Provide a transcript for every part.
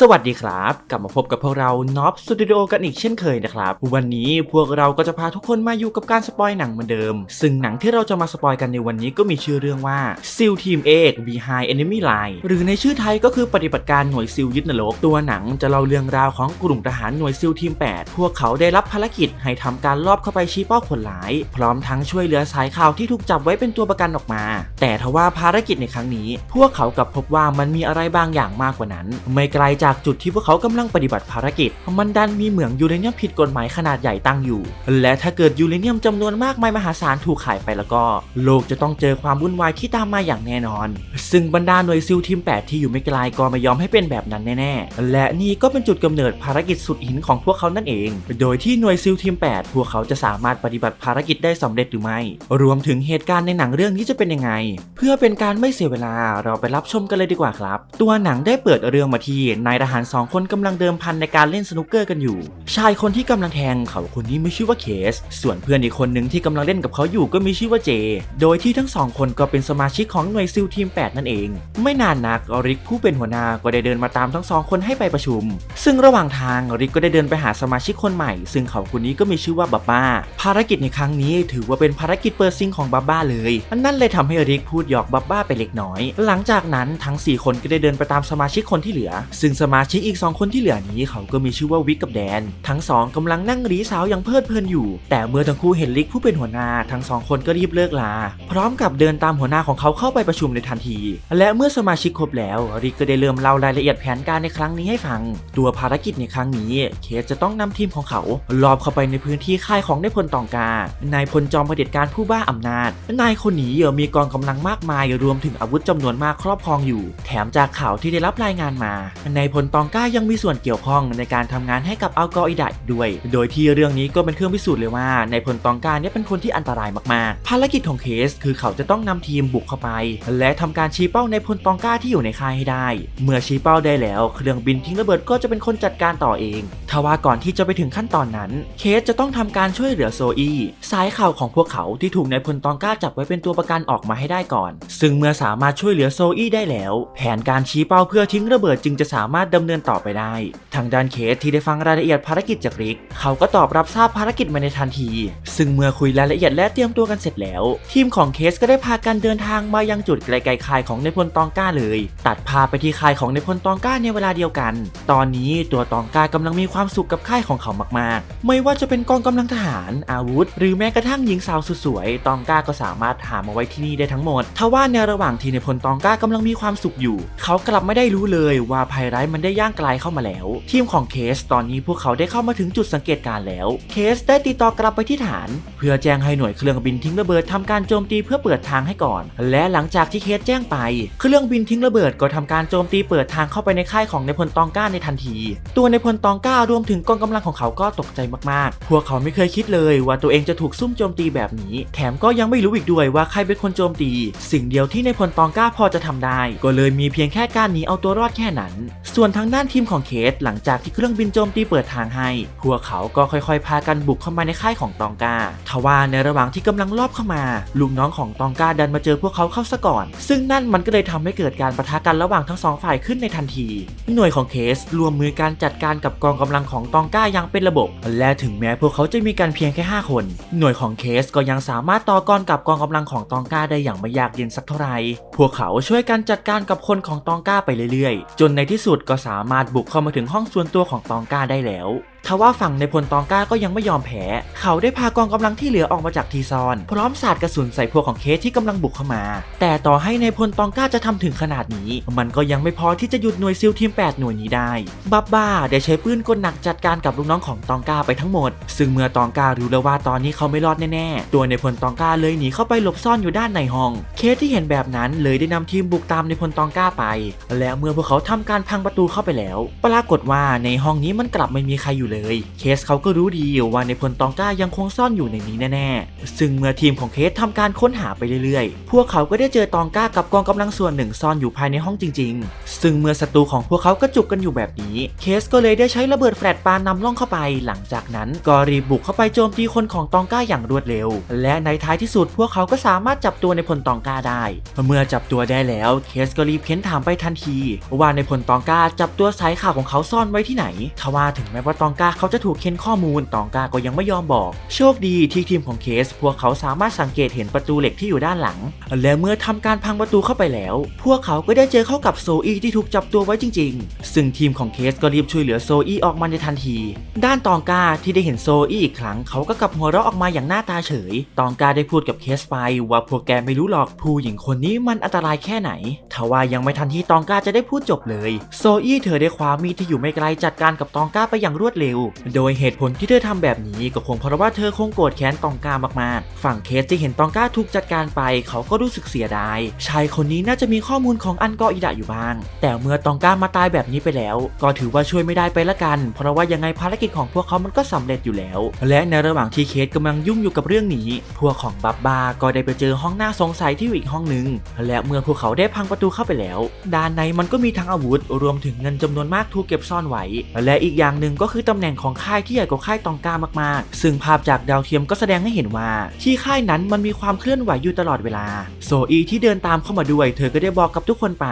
สวัสดีครับ กลับมาพบกับพวกเราน็อ s สตูดิโอกันอีกเช่นเคยนะครับ วันนี้พวกเราก็จะพาทุกคนมาอยู่กับการสปอยหนังเหมือนเดิม ซึ่งหนังที่เราจะมาสปอยกันในวันนี้ก็มีชื่อเรื่องว่า SEAL Team เอก Behind Enemy Line หรือในชื่อไทยก็คือปฏิบัติการหน่วยซิลยึดนรก ตัวหนังจะเล่าเรื่องราวของกลุ่มทหารหน่วยซิลทีม 8 พวกเขาได้รับภารกิจให้ทำการลอบเข้าไปชี้เป้าคนร้าย พร้อมทั้งช่วยเหลือสายข่าวที่ถูกจับไว้เป็นตัวประกันออกมา แต่ทว่าภารกิจในครั้งนี้ พวกเขากลับพบว่ามันมีอะไรบางอย่างมากกว่านั้น ไม่ไกลจากจุดที่พวกเขากำลังปฏิบัติภารกิจ มันดันมีเหมืองยูเรเนียมผิดกฎหมายขนาดใหญ่ตั้งอยู่ และถ้าเกิดยูเรเนียมจำนวนมากมายมหาศาลถูกขายไปแล้วก็ โลกจะต้องเจอความวุ่นวายที่ตามมาอย่างแน่นอน ซึ่งบรรดาหน่วยซิลทีม 8 ที่อยู่ไม่ไกลก็ไม่ยอมให้เป็นแบบนั้นแน่ๆ และนี่ก็เป็นจุดกำเนิดภารกิจสุดหินของพวกเขานั่นเอง โดยที่หน่วยซิลทีม 8 พวกเขาจะสามารถปฏิบัติภารกิจได้สำเร็จหรือไม่ รวมถึงเหตุการณ์ในหนังเรื่องนี้จะเป็นยังไง เพื่อเป็นการไม่เสียเวลาเราไปรับชมกันเลยดีกว่าครับ ตัวหนังได้เปิดเรื่องมาที่นายทหารสองคนกำลังเดิมพันในการเล่นสนุกเกอร์กันอยู่ ชายคนที่กำลังแทงเขาคนนี้มีชื่อว่าเคส ส่วนเพื่อนอีกคนหนึ่งที่กำลังเล่นกับเขาอยู่ก็มีชื่อว่าเจ โดยที่ทั้งสองคนก็เป็นสมาชิกของหน่วยซิลทีม 8 นั่นเอง ไม่นานนักอริกผู้เป็นหัวหน้าก็ได้เดินมาตามทั้งสองคนให้ไปประชุม ซึ่งระหว่างทางอริกก็ได้เดินไปหาสมาชิกคนใหม่ ซึ่งเขาคนนี้ก็มีชื่อว่าบับบ้า ภารกิจในครั้งนี้ถือว่าเป็นภารกิจเปิดซิงของบับบ้าเลยนั่นเลยทำให้อริกพูดหยอกบับบ้าไปเล็กน้อย หลังจากนั้นทั้ง 4 คนก็ได้เดินไปตามสมาชิกคนที่เหลือ ซึ่งสมาชิกอีก 2 คนที่เหลือนี้เขาก็มีชื่อว่าวิกกับแดน ทั้งสองกำลังนั่งรีสาวอย่างเพลิดเพลินอยู่ แต่เมื่อทั้งคู่เห็นลิกผู้เป็นหัวหน้าทั้งสองคนก็รีบเลิกลา พร้อมกับเดินตามหัวหน้าของเขาเข้าไปประชุมในทันที และเมื่อสมาชิกครบแล้วริกก็ได้เริ่มเล่ารายละเอียดแผนการในครั้งนี้ให้ฟัง ตัวภารกิจในครั้งนี้ เคสจะต้องนำทีมของเขาลอบเข้าไปในพื้นที่ค่ายของนายพลตองกานายพลจอมเผด็จการผู้บ้าอำนาจนายคนนี้มีกองกำลังมากมาย รวมถึงอาวุธจำนวนมากครอบครองอยู่ แถมจากข่าวที่ได้รับรายงานมานายพลตองก้ายังมีส่วนเกี่ยวข้องในการทำงานให้กับอัลกออิดะด้วย โดยที่เรื่องนี้ก็เป็นเครื่องพิสูจน์เลยว่าในายพลตองก้าเนี่ยเป็นคนที่อันตรายมากๆ ภารกิจของเคสคือเขาจะต้องนำทีมบุกเข้าไป และทำการชี้เป้าในพลตองก้าที่อยู่ในค่ายให้ได้ เมื่อชี้เป้าได้แล้วเครื่องบินทิ้งระเบิดก็จะเป็นคนจัดการต่อเองทว่าก่อนที่จะไปถึงขั้นตอนนั้น เคสจะต้องทำการช่วยเหลือโซอีสายข่าวของพวกเขาที่ถูกนายพลตองก้าจับไว้เป็นตัวประกันออกมาให้ได้ก่อน ซึ่งเมื่อสามารถช่วยเหลือโซอีได้แล้ว แผนการชี้เป้าเพื่อทิ้งระเบิดจึงจะสามารถดำเนินต่อไปได้ ทางด้านเคสที่ได้ฟังรายละเอียดภารกิจจากริก เขาก็ตอบรับทราบภารกิจมาในทันที ซึ่งเมื่อคุยรายละเอียดและเตรียมตัวกันเสร็จแล้ว ทีมของเคสก็ได้พากันเดินทางมายังจุดไกลๆค่ายของนพลตองก้าเลย ตัดพาไปที่ค่ายของนพลตองก้าในเวลาเดียวกัน ตอนนี้ตัวตองก้ากำลังมีความสุขกับค่ายของเขามากๆ ไม่ว่าจะเป็นกองกำลังทหาร อาวุธ หรือแม้กระทั่งหญิงสาวสุดสวย ตองก้าก็สามารถหามาไว้ที่นี่ได้ทั้งหมดทว่าในระหว่างที่นพลตองก้ากำลังมีความสุขอยู่ เขากลับไม่ได้รู้เลยว่าภัยร้ายมันได้ย่างไกลเข้ามาแล้ว ทีมของเคสตอนนี้พวกเขาได้เข้ามาถึงจุดสังเกตการแล้ว เคสได้ติดต่อกลับไปที่ฐาน เพื่อแจ้งให้หน่วยเครื่องบินทิ้งระเบิดทำการโจมตีเพื่อเปิดทางให้ก่อน และหลังจากที่เคสแจ้งไป เครื่องบินทิ้งระเบิดก็ทำการโจมตีเปิดทางเข้าไปในค่ายของในพลตองก้าในทันที ตัวในพลตองก้ารวมถึงกองกำลังของเขาก็ตกใจมากๆ พวกเขาไม่เคยคิดเลยว่าตัวเองจะถูกซุ่มโจมตีแบบนี้ แถมก็ยังไม่รู้อีกด้วยว่าใครเป็นคนโจมตี สิ่งเดียวที่ในพลตองก้าพอจะทำได้ ก็เลยมีเพียงแค่การหนีเอาตัวรอดแค่นั้น ส่วนนทางด้านทีมของเคสหลังจากที่เครื่องบินโจมตีเปิดทางให้ พวกเขาก็ค่อยๆ พากันบุกเข้ามาในค่ายของตองกาทว่าในระหว่างที่กำลังลอบเข้ามา ลูกน้องของตองกาดันมาเจอพวกเขาเข้าซะก่อน ซึ่งนั่นมันก็เลยทำให้เกิดการประทะกันระหว่างทั้งสองฝ่ายขึ้นในทันที หน่วยของเคสรวมมือการจัดการกับกองกำลังของตองกาอย่างเป็นระบบ และถึงแม้พวกเขาจะมีกันเพียงแค่ 5 คน หน่วยของเคสก็ยังสามารถต่อกรกับกองกำลังของตองกาได้อย่างไม่ยากเย็นสักเท่าไหร่พวกเขาช่วยกันจัดการกับคนของตองกาไปเรื่อยๆ จนในที่สุดก็สามารถบุกเข้ามาถึงห้องส่วนตัวของตองก้าได้แล้ว ทว่าฝั่งในพลตองก้าก็ยังไม่ยอมแพ้ เขาได้พากองกำลังที่เหลือออกมาจากทีซอน พร้อมสาดกระสุนใส่พวกของเคสที่กำลังบุกเข้ามา แต่ต่อให้ในพลตองก้าจะทำถึงขนาดนี้ มันก็ยังไม่พอที่จะหยุดหน่วยซิลทีม 8 หน่วยนี้ได้บับบ้าได้ใช้ปืนกลหนักจัดการกับลูกน้องของตองก้าไปทั้งหมด ซึ่งเมื่อตองก้ารู้แล้วว่าตอนนี้เขาไม่รอดแน่ๆ ตัวในพลตองก้าเลยหนีเข้าไปหลบซ่อนอยู่ด้านในห้อง เคสที่เห็นแบบนั้นเลยได้นำทีมบุกตามในพลตองก้าไป และเมื่อพวกเขาทำการพังประตูเข้าไปแล้ว ปรากฏว่าในห้องนี้มันกลับไม่มีใครอยู่เลยเลย เคสเขาก็รู้ดีว่าในพลตองก้ายังคงซ่อนอยู่ในนี้แน่ๆ ซึ่งเมื่อทีมของเคสทำการค้นหาไปเรื่อยๆ พวกเขาก็ได้เจอตองก้ากับกองกำลังส่วนหนึ่งซ่อนอยู่ภายในห้องจริง ๆ ซึ่งเมื่อศัตรูของพวกเขากระจุกกันอยู่แบบนี้ เคสก็เลยได้ใช้ระเบิดแฟลชปานำล่องเข้าไป หลังจากนั้นก็รีบบุกเข้าไปโจมตีคนของตองก้าอย่างรวดเร็ว และในท้ายที่สุดพวกเขาก็สามารถจับตัวในพลตองก้าได้ เมื่อจับตัวได้แล้ว เคสก็รีบเค้นถามไปทันที ว่าในพลตองก้าจับตัวสายข่าวของเขาซ่อนไว้ที่ไหน ทว่าถึงแม้ว่าตองก้าเขาจะถูกเค้นข้อมูลตองกาก็ยังไม่ยอมบอก โชคดีที่ทีมของเคส พวกเขาสามารถสังเกตเห็นประตูเหล็กที่อยู่ด้านหลัง และเมื่อทำการพังประตูเข้าไปแล้ว พวกเขาก็ได้เจอเข้ากับโซอีที่ถูกจับตัวไว้จริง ๆ ซึ่งทีมของเคสก็รีบช่วยเหลือโซอีออกมาในทันที ด้านตองกาที่ได้เห็นโซอีอีกครั้งเขาก็กลับหัวเราะออกมาอย่างหน้าตาเฉย ตองกาได้พูดกับเคสไป ว่าพวกแกไม่รู้หรอกผู้หญิงคนนี้มันอันตรายแค่ไหนทว่ายังไม่ทันที่ตองกาจะได้พูดจบเลย โซอีเธอได้คว้ามีดที่อยู่ไม่ไกลจัดการกับตองกาไปอย่างรวดเร็วโดยเหตุผลที่เธอทำแบบนี้ก็คงเพราะว่าเธอคงโกรธแค้นตองกามากๆ ฝั่งเคสที่เห็นตองกาถูกจัดการไป เขาก็รู้สึกเสียดาย ชายคนนี้น่าจะมีข้อมูลของอันกออิดะอยู่บ้าง แต่เมื่อตองกามาตายแบบนี้ไปแล้ว ก็ถือว่าช่วยไม่ได้ไปละกัน เพราะว่ายังไงภารกิจของพวกเขามันก็สำเร็จอยู่แล้ว และในระหว่างที่เคสกำลังยุ่งอยู่กับเรื่องนี้ พวกของบับบาก็ได้ไปเจอห้องหน้าสงสัยที่อยู่อีกห้องหนึ่งและเมื่อพวกเขาได้พังประตูเข้าไปแล้ว ด้านในมันก็มีทั้งอาวุธ รวมถึงเงินจำนวนมากถูกเก็บซ่อนไว้ และอีกอย่างหนึ่งก็คือตำแหน่งของค่ายที่ใหญ่กว่าค่ายตองกามากๆ ซึ่งภาพจากดาวเทียมก็แสดงให้เห็นว่า ที่ค่ายนั้นมันมีความเคลื่อนไหวอยู่ตลอดเวลา โซอีที่เดินตามเข้ามาด้วย เธอก็ได้บอกกับทุกคนไป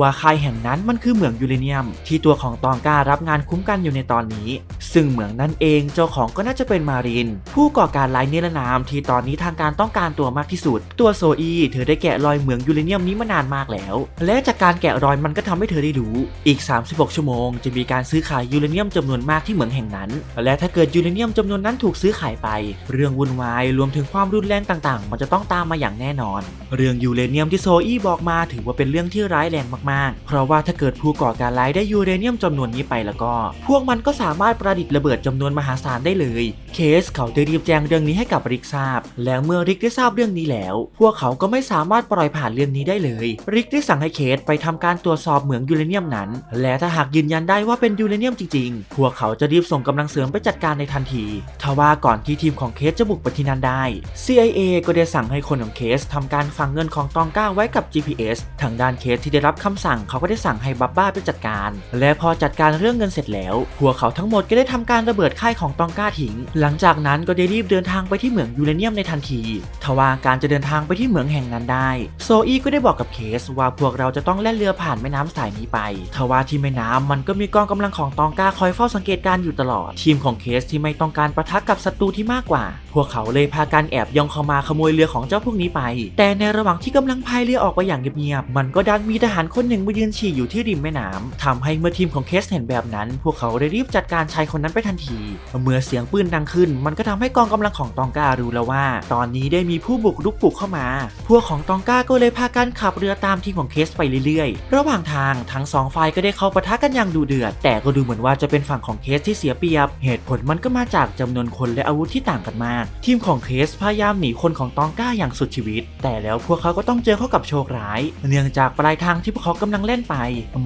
ว่าค่ายแห่งนั้นมันคือเหมืองยูเรเนียม ที่ตัวของตองการับงานคุ้มกันอยู่ในตอนนี้ ซึ่งเหมืองนั้นเองเจ้าของก็น่าจะเป็นมาริน ผู้ก่อการร้ายเนรนามที่ตอนนี้ทางการต้องการตัวมากที่สุด ตัวโซอีเธอได้แกะรอยเหมืองยูเรเนียมนี้มานานมากแล้ว และจากการแกะรอยมันก็ทำให้เธอได้รู้ อีก 36 ชั่วโมง จะมีการซื้อขายยูเรเนียมจำนวนมากที่เหมืองแห่งนั้น และถ้าเกิดยูเรเนียมจำนวนนั้นถูกซื้อขายไป เรื่องวุ่นวายรวมถึงความรุนแรงต่างๆ มันจะต้องตามมาอย่างแน่นอน เรื่องยูเรเนียมที่โซอีบอกมาถือว่าเป็นเรื่องที่ร้ายแรงมากๆ เพราะว่าถ้าเกิดผู้ก่อการร้ายได้ยูเรเนียมจำนวนนี้ไปแล้วก็ พวกมันก็สามารถประดิษฐ์ระเบิดจำนวนมหาศาลได้เลย เคสเขาได้รีบแจ้งเรื่องนี้ให้กับริกทราบ แล้วเมื่อริกได้ทราบเรื่องนี้แล้ว พวกเขาก็ไม่สามารถปล่อยผ่านเรื่องนี้ได้เลย ริกได้สั่งให้เคสไปทำการตรวจสอบเหมืองยูเรเนียมนั้น และถ้าหากยืนยันได้ว่าเป็นยูเรเนียมจริงๆ พวกเขาจะรีบส่งกำลังเสริมไปจัดการในทันทีทว่าก่อนที่ทีมของเคสจะบุกไปที่นั่นได้ CIA ก็ได้สั่งให้คนของเคสทำการฝังเงินของตองก้าไว้กับ GPS ทางด้านเคสที่ได้รับคำสั่งเขาก็ได้สั่งให้บับบ้าไปจัดการ และพอจัดการเรื่องเงินเสร็จแล้ว พวกเขาทั้งหมดก็ได้ทำการระเบิดค่ายของตองก้าทิ้ง หลังจากนั้นก็ได้รีบเดินทางไปที่เหมืองยูเรเนียมในทันที ทว่าการจะเดินทางไปที่เหมืองแห่งนั้นได้ โซอี้ก็ได้บอกกับเคสว่าพวกเราจะต้องแล่นเรือผ่านแม่น้ำสายนี้ไปทว่าที่แม่น้ำมันก็มีกองกำลังของตองก้าคอยเฝ้าสังเกตการณ์อยู่ตลอด ทีมของเคสที่ไม่ต้องการประทะกับศัตรูที่มากกว่า พวกเขาเลยพากันแอบย่องเข้ามาขโมยเรือของเจ้าพวกนี้ไป แต่ในระหว่างที่กำลังพายเรือออกไปอย่างเงียบๆมันก็ดันมีทหารคนหนึ่งมายืนฉี่อยู่ที่ริมแม่น้ำทำให้เมื่อทีมของเคสเห็นแบบนั้น พวกเขาได้รีบจัดการชายคนนั้นไปทันที เมื่อเสียงปืนดังขึ้น มันก็ทำให้กองกำลังของตองการู้แล้วว่า ตอนนี้ได้มีผู้บุกรุกปลุกเข้ามา พวกของตองกาก็เลยพากันขับเรือตามทีมของเคสไปเรื่อยๆ ระหว่างทางทั้งสองฝ่ายก็ได้เข้าปะทะกันอย่างดุเดือด แต่ก็ดูเหมือนว่าจะเป็นฝั่งของเคสที่เสียเปรียบ เหตุผลมันก็มาจากจำนวนคนและอาวุธที่ต่างกันมาก ทีมของเคสพยายามหนีคนของตองก้าอย่างสุดชีวิต แต่แล้วพวกเขาก็ต้องเจอเข้ากับโชคร้าย เนื่องจากปลายทางที่พวกเขากำลังเล่นไป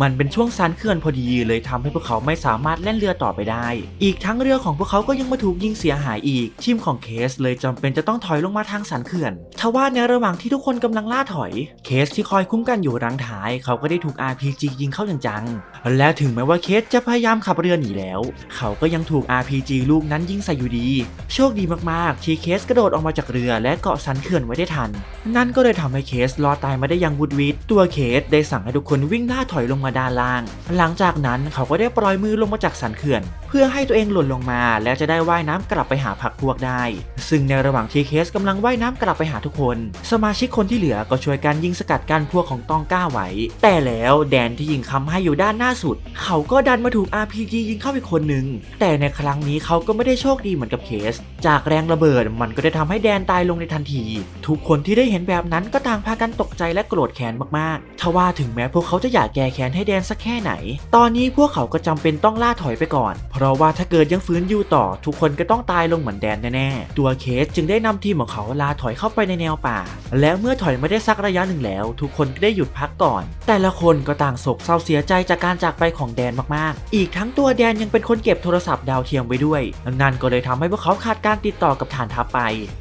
มันเป็นช่วงซันเขื่อนพอดีเลยทำให้พวกเขาไม่สามารถเล่นเรือต่อไปได้อีกทั้งเรือของพวกเขาก็ยังมาถูกยิงเสียหายอีก ทีมของเคสเลยจำเป็นจะต้องถอยลงมาทางสันเขื่อนทว่าในระหว่างที่ทุกคนกำลังล่าถอย เคสที่คอยคุ้มกันอยู่รังท้าย เขาก็ได้ถูก RPG ยิงเข้าจังๆ และถึงแม้ว่าเคสจะพยายามขับเรือหนีแล้ว เขาก็ยังถูก RPG ลูกนั้นยิงใส่อยู่ดี โชคดีมากๆ ที่เคสกระโดดออกมาจากเรือและเกาะสันเขื่อนไว้ได้ทัน นั่นก็เลยทำให้เคสรอดตายมาได้อย่างวุดวิดตัวเคสได้สั่งให้ทุกคนวิ่งล่าถอยลงมาด้านล่าง หลังจากนั้นเขาก็ได้ปล่อยมือลงมาจากสันเขื่อน เพื่อให้ตัวเองหล่นลงมา แล้วจะได้ว่ายน้ำกลับไปหาพักพวกได้ ซึ่งในระหว่างที่เคสกำลังว่ายน้ำกลับไปหาทุกคน สมาชิกคนที่เหลือก็ช่วยกันยิงสกัดกันพวกของตองก้าไว้ แต่แล้วแดนที่ยิงคำให้อยู่ด้านหน้าสุด เขาก็ดันมาถูก RPG ยิงเข้าไปคนหนึ่งแต่ในครั้งนี้เขาก็ไม่ได้โชคดีเหมือนกับเคส จากแรงระเบิดมันก็ได้ทำให้แดนตายลงในทันที ทุกคนที่ได้เห็นแบบนั้นก็ต่างพากันตกใจและโกรธแค้นมากๆทว่าถึงแม้พวกเขาจะอยากแก้แค้นให้แดนสักแค่ไหน ตอนนี้พวกเขาก็จำเป็นต้องล่าถอยไปก่อน เพราะว่าถ้าเกิดยังฟื้นอยู่ต่อ ทุกคนก็ต้องตายลงเหมือนแดนแน่ๆ ตัวเคสจึงได้นำทีมของเขาลาถอยเข้าไปในแนวป่า และเมื่อถอยมาได้สักระยะหนึ่งแล้ว ทุกคนก็ได้หยุดพักก่อน แต่ละคนก็ต่างโศกเศร้าเสียใจจากการจากไปของแดนมากๆ อีกทั้งตัวแดนยังเป็นคนเก็บโทรศัพท์ดาวเทียมไว้ด้วยนั่นก็เลยทำให้พวกเขาขาดการการติดต่อกับฐานทัพไป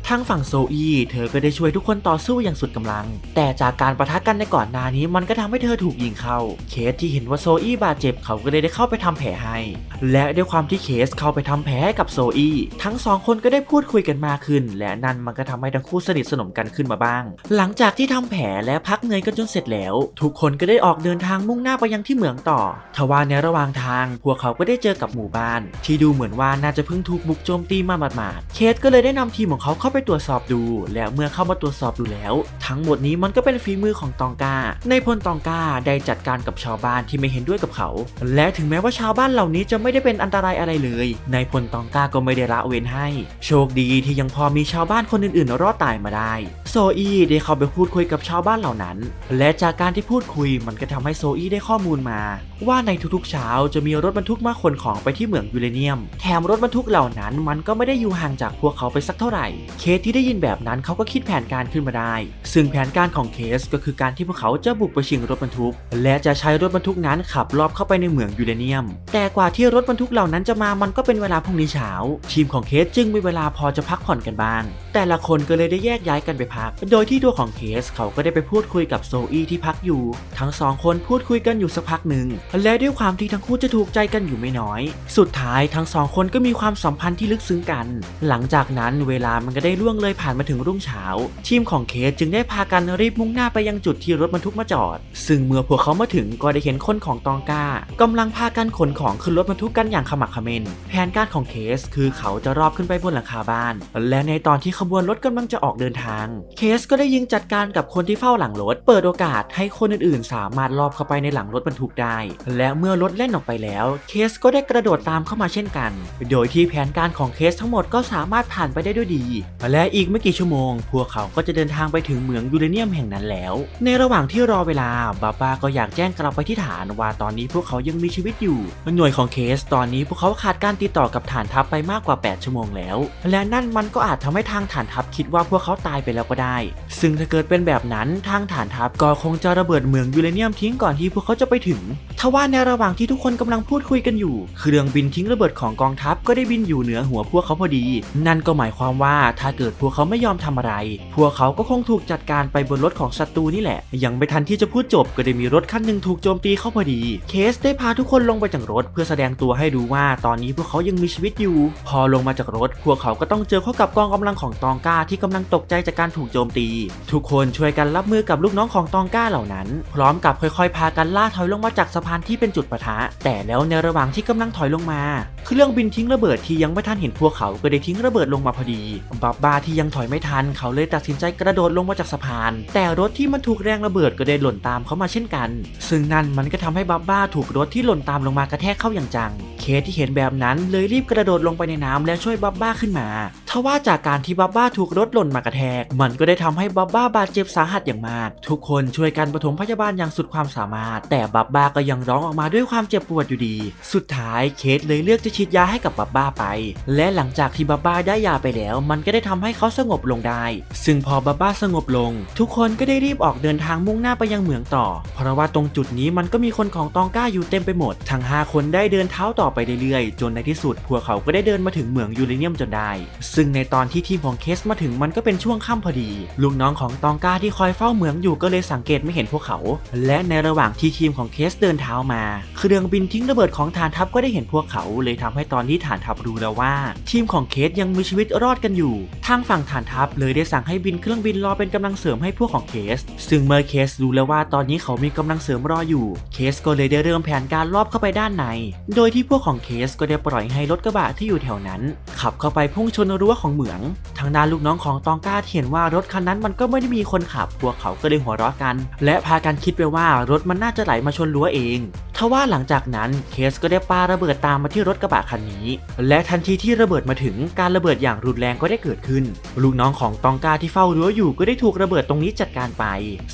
ทั้งฝั่งโซอีเธอก็ได้ช่วยทุกคนต่อสู้อย่างสุดกำลัง แต่จากการประทะกันในก่อนหน้านี้มันก็ทำให้เธอถูกยิงเข้า เคสที่เห็นว่าโซอีบาดเจ็บเขาก็เลยได้เข้าไปทำแผลให้ และด้วยความที่เคสเข้าไปทำแผลให้กับโซอีทั้งสองคนก็ได้พูดคุยกันมากขึ้น และนั่นมันก็ทำให้ทั้งคู่สนิทสนมกันขึ้นมาบ้าง หลังจากที่ทำแผลและพักเหนื่อยกันจนเสร็จแล้ว ทุกคนก็ได้ออกเดินทางมุ่งหน้าไปยังที่เหมืองต่อ ทว่าในระหว่างทาง พวกเขาก็ได้เจอกับหมู่บ้าน ที่ดูเหมือนว่าน่าจะเพิ่งถูกบุกโจมตีมาหมาดเคสก็เลยได้นำทีมของเขาเข้าไปตรวจสอบดู และเมื่อเข้ามาตรวจสอบดูแล้ว ทั้งหมดนี้มันก็เป็นฝีมือของตองกา ในพลตองกาได้จัดการกับชาวบ้านที่ไม่เห็นด้วยกับเขา และถึงแม้ว่าชาวบ้านเหล่านี้จะไม่ได้เป็นอันตรายอะไรเลย ในพลตองกาก็ไม่ได้ละเว้นให้ โชคดีที่ยังพอมีชาวบ้านคนอื่นๆ รอดตายมาได้ โซอีได้เข้าไปพูดคุยกับชาวบ้านเหล่านั้น และจากการที่พูดคุยมันก็ทำให้โซอีได้ข้อมูลมา ว่าในทุกๆเช้าจะมีรถบรรทุกมาขนของไปที่เหมืองยูเรเนียม แถมรถบรรทุกเหล่านั้นมันก็ไม่ได้อยู่ห่างจากพวกเขาไปสักเท่าไหร่ เคสที่ได้ยินแบบนั้นเขาก็คิดแผนการขึ้นมาได้ ซึ่งแผนการของเคสก็คือการที่พวกเขาจะบุกไปชิงรถบรรทุก และจะใช้รถบรรทุกนั้นขับรอบเข้าไปในเหมืองยูเรเนียม แต่กว่าที่รถบรรทุกเหล่านั้นจะมามันก็เป็นเวลาพรุ่งนี้เช้า ทีมของเคสจึงมีเวลาพอจะพักผ่อนกันบ้าง แต่ละคนก็เลยได้แยกย้ายกันไปพัก โดยที่ตัวของเคสเขาก็ได้ไปพูดคุยกับโซอี้ที่พักอยู่ ทั้งสองคนพูดคุยกันอยู่สักพักหนึ่ง และด้วยความที่ทั้งคู่จะถูกใจกันอยู่ไม่น้อย สุดท้ายทั้งสองคนก็มีความสัมพันธ์ที่ลึกซึ้งกันหลังจากนั้นเวลามันก็ได้ล่วงเลยผ่านมาถึงรุ่งเช้า ทีมของเคสจึงได้พากันรีบมุ่งหน้าไปยังจุดที่รถบรรทุกมาจอด ซึ่งเมื่อพวกเขามาถึงก็ได้เห็นคนของตองกากำลังพากันขนของขึ้นรถบรรทุกกันอย่างขมักขม้นแผนการของเคสคือเขาจะรอบขึ้นไปบนหลังคาบ้าน และในตอนที่ขบวนรถกำลังจะออกเดินทาง เคสก็ได้ยิงจัดการกับคนที่เฝ้าหลังรถ เปิดโอกาสให้คนอื่นๆ สามารถลอบเข้าไปในหลังรถบรรทุกได้ และเมื่อรถแล่นออกไปแล้ว เคสก็ได้กระโดดตามเข้ามาเช่นกัน โดยที่แผนการของเคสทั้งหมดก็สามารถผ่านไปได้ด้วยดี และอีกไม่กี่ชั่วโมง พวกเขาก็จะเดินทางไปถึงเหมืองยูเรเนียมแห่งนั้นแล้ว ในระหว่างที่รอเวลาบาบาก็อยากแจ้งกลับไปที่ฐานว่าตอนนี้พวกเขายังมีชีวิตอยู่ หน่วยของเคสตอนนี้พวกเขาขาดการติดต่อกับฐานทัพไปมากกว่า 8 ชั่วโมงแล้ว และนั่นมันก็อาจทำให้ทางฐานทัพคิดว่าพวกเขาตายไปแล้วก็ได้ ซึ่งถ้าเกิดเป็นแบบนั้นทางฐานทัพก็คงจะระเบิดเมืองยูเรเนียมทิ้งก่อนที่พวกเขาจะไปถึงทว่าในระหว่างที่ทุกคนกำลังพูดคุยกันอยู่ เครื่องบินทิ้งระเบิดของกองทัพก็ได้บินอยู่เหนือหัวพวกเขาพอดีนั่นก็หมายความว่าถ้าเกิดพวกเขาไม่ยอมทำอะไร พวกเขาก็คงถูกจัดการไปบนรถของศัตรูนี่แหละ ยังไม่ทันที่จะพูดจบก็ได้มีรถคันหนึ่งถูกโจมตีเข้าพอดี เคสได้พาทุกคนลงไปจากรถ เพื่อแสดงตัวให้ดูว่าตอนนี้พวกเขายังมีชีวิตอยู่ พอลงมาจากรถ พวกเขาก็ต้องเจอเข้ากับกองกำลังของตองก้าที่กำลังตกใจจากการถูกโจมตี ทุกคนช่วยกันรับมือกับลูกน้องของตองก้าเหล่านั้น พร้อมกับค่อยๆ พากันล่าถอยลงมาจากสะพานที่เป็นจุดปะทะ แต่แล้วในระหว่างที่กำลังถอยลงมา เครื่องบินทิ้งระเบิดที่ยังไม่ทันเห็นพวกเขาก็ได้ทิงระเบิดลงมาพอดีบับบาที่ยังถอยไม่ทัน เขาเลยตัดสินใจกระโดดลงมาจากสะพาน แต่รถที่มันถูกแรงระเบิดก็ได้หล่นตามเขามาเช่นกัน ซึ่งนั่นมันก็ทำให้บับบ้าถูกรถที่หล่นตามลงมากระแทกเข้าอย่างจัง เคสที่เห็นแบบนั้นเลยรีบกระโดดลงไปในน้ำและช่วยบับบ้าขึ้นมา ทว่าจากการที่บับบ้าถูกรถหล่นมากระแทก มันก็ได้ทำให้บับบ้าบาดเจ็บสาหัสอย่างมาก ทุกคนช่วยกันปฐมพยาบาลอย่างสุดความสามารถ แต่บับบ้าก็ยังร้องออกมาด้วยความเจ็บปวดอยู่ดี สุดท้ายเคสเลยเลือกจะฉีดยาให้กับบับบ้าไป และหลังจากที่บับบ้าได้ยาไปแล้ว มันก็ได้ทำให้เขาสงบลงได้ ซึ่งพอบับบ้าสงบลง ทุกคนก็ได้รีบออกเดินทางมุ่งหน้าไปยังเหมืองต่อ เพราะว่าตรงจุดนี้มันก็มีคนของตองก้าอยู่เต็มไปหมด ทั้ง 5 คนได้เดินเท้าต่อไปเรื่อยๆ จนในที่สุดพวกเขาก็ได้เดินมาถึงเหมืองยูเรเนียมจนได้ซึ่งในตอนที่ทีมของเคสมาถึงมันก็เป็นช่วงค่ำพอดี ลูกน้องของตองกาที่คอยเฝ้าเหมืองอยู่ก็เลยสังเกตไม่เห็นพวกเขา และในระหว่างที่ทีมของเคสเดินเท้ามาเครื่องบินทิ้งระเบิดของฐานทัพก็ได้เห็นพวกเขา เลยทำให้ตอนนี้ฐานทัพรู้แล้วว่า ทีมของเคสยังมีชีวิตรอดกันอยู่ ทางฝั่งฐานทัพเลยได้สั่งให้บินเครื่องบินรอเป็นกำลังเสริมให้พวกของเคส ซึ่งเมื่อเคสรู้แล้วว่าตอนนี้เขามีกำลังเสริมรออยู่ เคสก็เลยได้เริ่มแผนการลอบเข้าไปด้านใน โดยที่พวกของเคสก็ได้ปล่อยให้รถกระบะที่อยู่แถวนั้น ขับเข้าไปพุ่งชนรั้วของเหมือง ทางด้านลูกน้องของตองก้าเห็นว่ารถคันนั้นมันก็ไม่ได้มีคนขับพวกเขาก็เลยหัวเราะกัน และพากันคิดไปว่ารถมันน่าจะไหลมาชนรั้วเองทว่าหลังจากนั้นเคสก็ได้ปาระเบิดตามมาที่รถกระบะคันนี้ และทันทีที่ระเบิดมาถึงการระเบิดอย่างรุนแรงก็ได้เกิดขึ้น ลูกน้องของตองกาที่เฝ้ารั้วอยู่ก็ได้ถูกระเบิดตรงนี้จัดการไป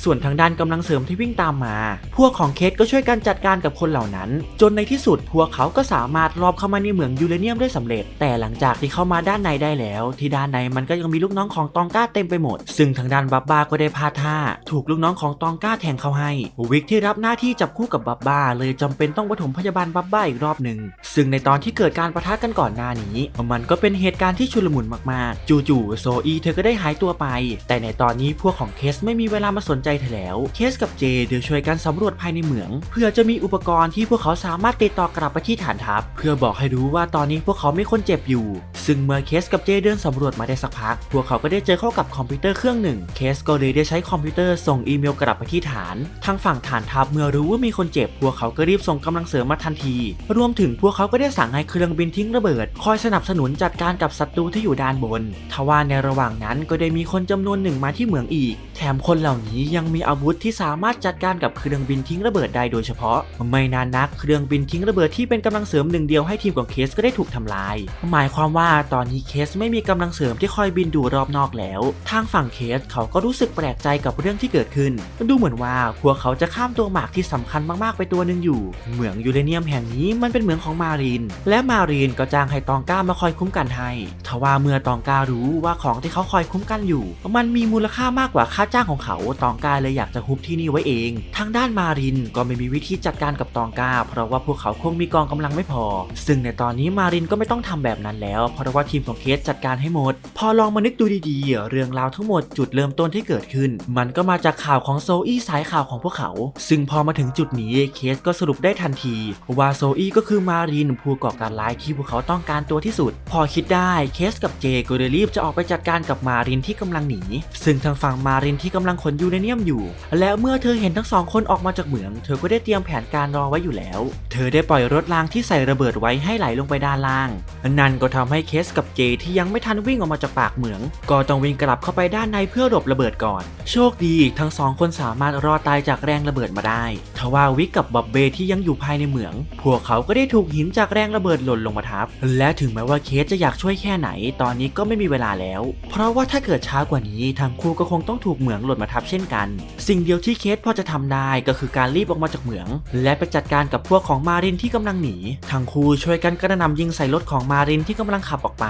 ส่วนทางด้านกำลังเสริมที่วิ่งตามมา พวกของเคสก็ช่วยกันจัดการกับคนเหล่านั้น จนในที่สุดพวกเขาก็สามารถลอบเข้ามาในเหมืองยูเรเนียมได้สำเร็จ แต่หลังจากที่เข้ามาด้านในได้แล้วแล้ว ที่ด้านในมันก็ยังมีลูกน้องของตองก้าเต็มไปหมด ซึ่งทางด้านบับบ้าก็ได้พลาดท่า ถูกลูกน้องของตองก้าแทงเข้าให้ วิกที่รับหน้าที่จับคู่กับบับบ้า เลยจำเป็นต้องปฐมพยาบาลบับบ้าอีกรอบหนึ่งซึ่งในตอนที่เกิดการประทะกันก่อนหน้านี้ มันก็เป็นเหตุการณ์ที่ชุลมุนมากๆ จู่ๆโซอีเธอก็ได้หายตัวไป แต่ในตอนนี้พวกของเคสไม่มีเวลามาสนใจเธอแล้ว เคสกับเจเดี๋ยวช่วยกันสำรวจภายในเหมือง เพื่อจะมีอุปกรณ์ที่พวกเขาสามารถติดต่อกลับไปที่ฐานทัพ เพื่อบอกให้รู้ว่าตอนนี้พวกเขาไม่คนเจ็บอยู่ ซึ่งเมื่อเคสกับเจเดินสำรวจมาได้สักพัก พวกเขาก็ได้เจอเข้ากับคอมพิวเตอร์เครื่องหนึ่ง เคสก็เลยได้ใช้คอมพิวเตอร์ส่งอีเมลกลับไปที่ฐาน ทางฝั่งฐานทัพเมื่อรู้ว่ามีคนเจ็บ พวกเขาก็รีบส่งกำลังเสริมมาทันที รวมถึงพวกเขาก็ได้สั่งให้เครื่องบินทิ้งระเบิด คอยสนับสนุนจัดการกับศัตรูที่อยู่ด้านบน ทว่าในระหว่างนั้นก็ได้มีคนจำนวนหนึ่งมาที่เหมืองอีก แถมคนเหล่านี้ยังมีอาวุธที่สามารถจัดการกับเครื่องบินทิ้งระเบิดได้โดยเฉพาะ ไม่นานนักเครื่องบินทิ้งระเบิดที่เป็นกำลังเสริมหนึ่งเดียวให้ทีมของเคสก็ได้ถูกทำลาย หมายความว่าตอนนี้เคสไม่มีกำลังเสริมที่คอยบินดูรอบนอกแล้ว ทางฝั่งเคสเขาก็รู้สึกแปลกใจกับเรื่องที่เกิดขึ้น ดูเหมือนว่าพวกเขาจะข้ามตัวหมากที่สำคัญมากๆไปตัวหนึ่งอยู่ เหมืองยูเรเนียมแห่งนี้มันเป็นเหมืองของมารีน และมารีนก็จ้างให้ตองก้ามาคอยคุ้มกันให้ทว่าเมื่อตองก้ารู้ว่าของที่เขาคอยคุ้มกันอยู่ มันมีมูลค่ามากกว่าค่าจ้างของเขา ตองก้าเลยอยากจะฮุบที่นี่ไว้เอง ทางด้านมารินก็ไม่มีวิธีจัดการกับตองก้า เพราะว่าพวกเขาคงมีกองกำลังไม่พอ ซึ่งในตอนนี้มารินก็ไม่ต้องทำแบบนั้นแล้ว เพราะว่าทีมของเคสจัดการให้หมด พอลองมานึกดูดีๆ เรื่องราวทั้งหมดจุดเริ่มต้นที่เกิดขึ้น มันก็มาจากข่าวของโซอี้สายข่าวของพวกเขา ซึ่งพอมาถึงจุดนี้เคสก็สรุปได้ทันที ว่าโซอี้ก็คือมารินผู้ก่อการร้ายที่พวกเขาต้องการตัวที่สุด พอคิดได้เคสกับเจก็เลยรีบจะออกไปจัดการกับมารินที่กำลังหนี ซึ่งทางฝั่งมารินที่กำลังขนยูเรเนียมอยู่ และเมื่อเธอเห็นทั้งสองคนออกมาจากเหมือง เธอก็ได้เตรียมแผนการรอไว้อยู่แล้ว เธอได้ปล่อยรถรางที่ใส่ระเบิดไว้ให้ไหลลงไปด้านล่าง นั่นก็ทำให้เคสกับเจที่ยังไม่ทันวิ่งออกมาจากปากเหมือง ก็ต้องวิ่งกลับเข้าไปด้านในเพื่อหลบระเบิดก่อน โชคดีทั้งสองคนสามารถรอดตายจากแรงระเบิดมาได้ทว่าวิกกับบ๊อบเบที่ยังอยู่ภายในเหมือง พวกเขาก็ได้ถูกหินจากแรงระเบิดหล่นลงมาทับ และถึงแม้ว่าเคสจะอยากช่วยแค่ไหน ตอนนี้ก็ไม่มีเวลาแล้ว เพราะว่าถ้าเกิดช้ากว่านี้ทั้งคู่ก็คงต้องถูกเหมืองหล่นมาทับเช่นกัน สิ่งเดียวที่เคสพอจะทำได้ก็คือการรีบออกมาจากเหมือง และไปจัดการกับพวกของมารินที่กำลังหนี ทั้งคู่ช่วยกันกระหน่ำยิงใส่รถของมารินที่กำลังขับออกไป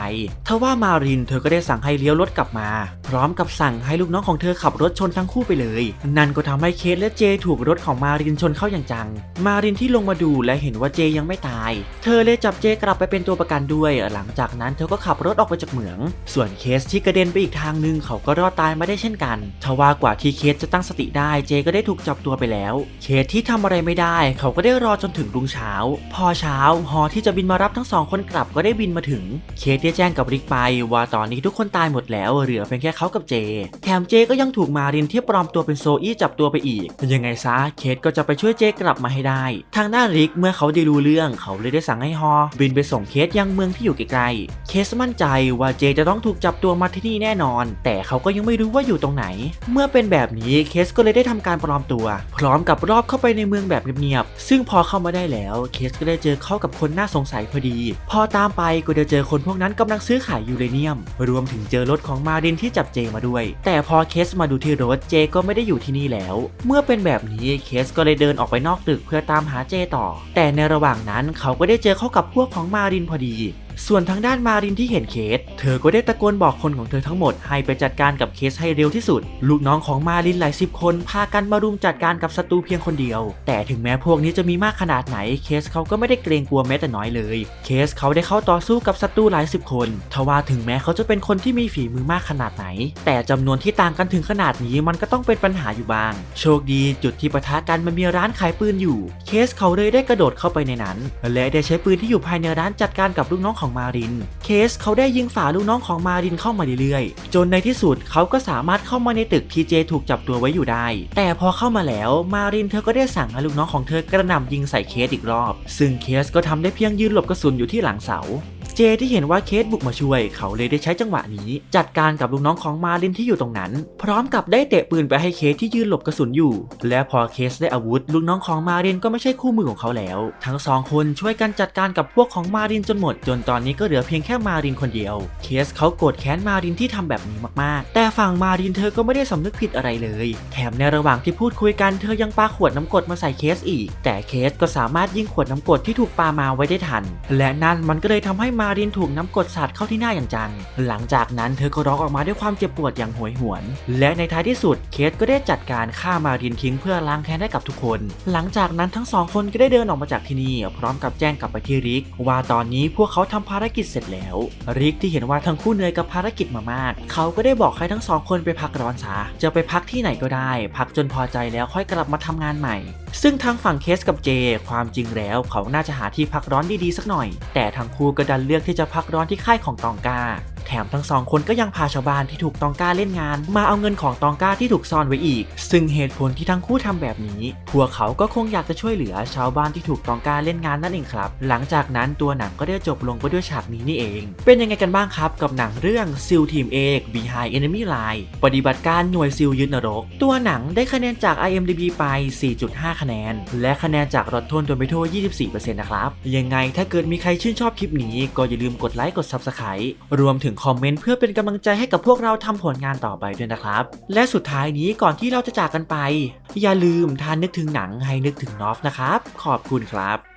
ทว่ามารินเธอก็ได้สั่งให้เลี้ยวรถกลับมา พร้อมกับสั่งให้ลูกน้องของเธอขับรถชนทั้งคู่ไปเลย นั่นก็ทำให้เคสและเจถูกรถของมารินชนเข้าอย่างจัง มารินที่ลงมาดูและเห็นว่าเจยังไม่ตาย เธอเลยจับเจกลับไปเป็นตัวประกันด้วย หลังจากนั้นเธอก็ขับรถออกไปจากเหมือง ส่วนเคสที่กระเด็นไปอีกทางหนึ่งเขาก็รอดตายมาได้เช่นกันทว่ากว่าที่เคสจะตั้งสติได้เจก็ได้ถูกจับตัวไปแล้ว เคสที่ทำอะไรไม่ได้ เขาก็ได้รอจนถึงรุ่งเช้า พอเช้าฮอที่จะบินมารับทั้งสองคนกลับก็ได้บินมาถึง เคสได้แจ้งกับริกไปว่าตอนนี้ทุกคนตายหมดแล้วเหลือเพียงแค่เขากับเจ แถมเจก็ยังถูกมารินที่ปลอมตัวเป็นโซอี้จับตัวไปอีก ยังไงซะเคสก็จะไปช่วยเจกลับมาให้ได้ ทางด้านริกเมื่อเขาได้รู้เรื่องเขาเลยได้สั่งให้ฮอ บินไปส่งเคสยังเมืองที่อยู่ใกลๆเคสมั่นใจว่าเจจะต้องถูกจับตัวมาที่นี่แน่นอน แต่เขาก็ยังไม่รู้ว่าอยู่ตรงไหน เมื่อเป็นแบบนี้เคสก็เลยได้ทำการปลอมตัว พร้อมกับรอบเข้าไปในเมืองแบบเงียบๆซึ่งพอเข้ามาได้แล้วเคสก็ได้เจอเข้ากับคนน่าสงสัยพอดี พอตามไปก็ได้เจอคนพวกนั้นกำลังซื้อขายยูเรเนียม รวมถึงเจอรถของมารินที่จับเจมาด้วย แต่พอเคสมาดูที่รถเจก็ไม่ได้อยู่ที่นี่แล้ว เมื่อเป็นแบบนี้เคสก็เลยเดินออกไปนอกตึกเพื่อตามหาเจต่อ แต่ในระหว่างนั้นเขาก็ได้เจอเข้ากับพวกของมารินพอดี ส่วนทางด้านมารินที่เห็นเคส เธอก็ได้ตะโกนบอกคนของเธอทั้งหมดให้ไปจัดการกับเคสให้เร็วที่สุด ลูกน้องของมารินหลายสิบคน พากันมารุมจัดการกับศัตรูเพียงคนเดียว แต่ถึงแม้พวกนี้จะมีมากขนาดไหน เคสเขาก็ไม่ได้เกรงกลัวแม้แต่น้อยเลย เคสเขาได้เข้าต่อสู้กับศัตรูหลายสิบคนทว่าถึงแม้เขาจะเป็นคนที่มีฝีมือมากขนาดไหน แต่จำนวนที่ต่างกันถึงขนาดนี้มันก็ต้องเป็นปัญหาอยู่บ้าง โชคดีจุดที่ปะทะกันมันมีร้านขายปืนอยู่ เคสเขาเลยได้กระโดดเข้าไปในนั้น และได้ใช้ปืนที่อยู่ภายในร้านจัดการกับลูกน้องของของมาริน เคสเขาได้ยิงฝ่าลูกน้องของมารินเข้ามาเรื่อยๆ จนในที่สุดเขาก็สามารถเข้ามาในตึกที่เจถูกจับตัวไว้อยู่ได้ แต่พอเข้ามาแล้วมารินเธอก็ได้สั่งให้ลูกน้องของเธอกระหน่ำยิงใส่เคสอีกรอบ ซึ่งเคสก็ทำได้เพียงยืนหลบกระสุนอยู่ที่หลังเสาเจที่เห็นว่าเคสบุกมาช่วย เขาเลยได้ใช้จังหวะนี้ จัดการกับลูกน้องของมารินที่อยู่ตรงนั้น พร้อมกับได้เตะปืนไปให้เคสที่ยืนหลบกระสุนอยู่ และพอเคสได้อาวุธ ลูกน้องของมารินก็ไม่ใช่คู่มือของเขาแล้ว ทั้งสองคนช่วยกันจัดการกับพวกของมารินจนหมด จนตอนอนนี้ก็เหลือเพียงแค่มารินคนเดียว เคสเขาโกรธแค้นมารินที่ทำแบบนี้มากๆ แต่ฝั่งมารินเธอก็ไม่ได้สำนึกผิดอะไรเลย แถมในระหว่างที่พูดคุยกันเธอยังปาขวดน้ำกรดมาใส่เคสอีก แต่เคสก็สามารถยิงขวดน้ำกรดที่ถูกปามาไว้ได้ทัน และนั่นมันก็เลยทำให้มารินถูกน้ำกรดสาดเข้าที่หน้าอย่างจัง หลังจากนั้นเธอก็ร้องออกมาด้วยความเจ็บปวดอย่างโหยหวน และในท้ายที่สุดเคสก็ได้จัดการฆ่ามารินทิ้งเพื่อล้างแค้นให้กับทุกคน หลังจากนั้นทั้งสองคนก็ได้เดินออกมาจากที่นี่พร้อมกับแจ้งกลับไปที่ริก ว่าตอนนี้พวกเขาทำภารกิจเสร็จแล้ว ริกที่เห็นว่าทั้งคู่เหนื่อยกับภารกิจมามาก เขาก็ได้บอกให้ทั้งสองคนไปพักร้อนซะจะไปพักที่ไหนก็ได้ พักจนพอใจแล้วค่อยกลับมาทำงานใหม่ ซึ่งทางฝั่งเคสกับเจ ความจริงแล้วเขาน่าจะหาที่พักร้อนดีๆสักหน่อย แต่ทั้งคู่ก็ดันเลือกที่จะพักร้อนที่ค่ายของตองกา แถมทั้งสองคนก็ยังพาชาวบ้านที่ถูกตองกาเล่นงาน มาเอาเงินของตองกาที่ถูกซ่อนไว้อีก ซึ่งเหตุผลที่ทั้งคู่ทำแบบนี้ พวกเขาก็คงอยากจะช่วยเหลือชาวบ้านที่ถูกตองกาเล่นงานนั่นเองครับ หลังจากนั้นตัวหนังก็ได้จบลงไปด้วยฉากนี้นี่เอง เป็นยังไงกันบ้างครับกับหนังเรื่องซิลทีมเอก Behind Enemy Line ปฏิบัติการหน่วยซิลยึดนรก ตัวหนังได้คะแนนจาก IMDb ไป 4.5 คะแนน และคะแนนจาก Rotten Tomato 24%นะครับ ยังไงถ้าเกิดมีใครชื่นชอบคลิปนี้ก็อย่าลืมกดไลค์กด Subscribe รวมถึงคอมเมนต์เพื่อเป็นกำลังใจให้กับพวกเราทำผลงานต่อไปด้วยนะครับ และสุดท้ายนี้ก่อนที่เราจะจากกันไป อย่าลืมทานนึกถึงหนังให้นึกถึงนอฟนะครับ ขอบคุณครับ